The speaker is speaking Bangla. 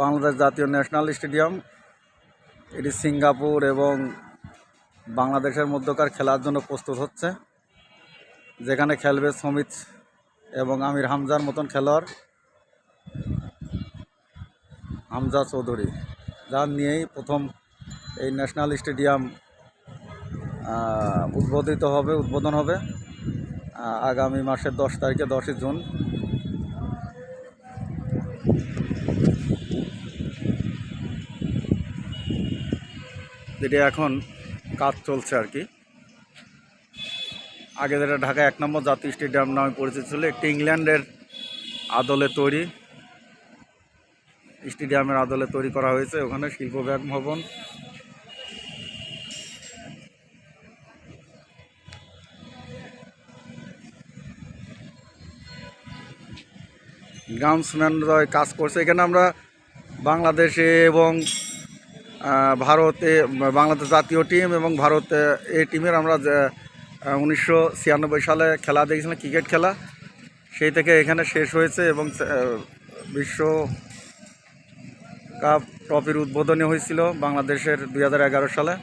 বাংলাদেশ জাতীয় ন্যাশনাল স্টেডিয়াম। এটি সিঙ্গাপুর এবং বাংলাদেশের মধ্যকার খেলার জন্য প্রস্তুত হচ্ছে। যেখানে খেলবে সমিত এবং আমির হামজার মতন খেলোয়াড় হামজা চৌধুরী যার নিয়েই প্রথম এই ন্যাশনাল স্টেডিয়াম উদ্বোধিত হবে, উদ্বোধন হবে আগামী মাসের দশ তারিখে দশই জুন। যেটি এখন কাজ চলছে আর কি। আগে যেটা ঢাকা এক নম্বর জাতীয় স্টেডিয়াম নামে পরিচিত ছিল, একটি ইংল্যান্ডের আদলে তৈরি স্টেডিয়ামের আদলে তৈরি করা হয়েছে, ওখানে শিল্প ব্যাংক ভবন। গ্রাউন্ডসম্যানরা কাজ করছে। এখানে আমরা বাংলাদেশে এবং ভারতে, বাংলাদেশ জাতীয় টিম এবং ভারত এ টিমের আমরা উনিশশো ছিয়ানব্বই সালে খেলা দেখেছিলাম, ক্রিকেট খেলা। সেই থেকে এখানে শেষ হয়েছে এবং বিশ্ব কাপ ট্রফির উদ্বোধনী হয়েছিল বাংলাদেশের দু হাজার এগারো সালে।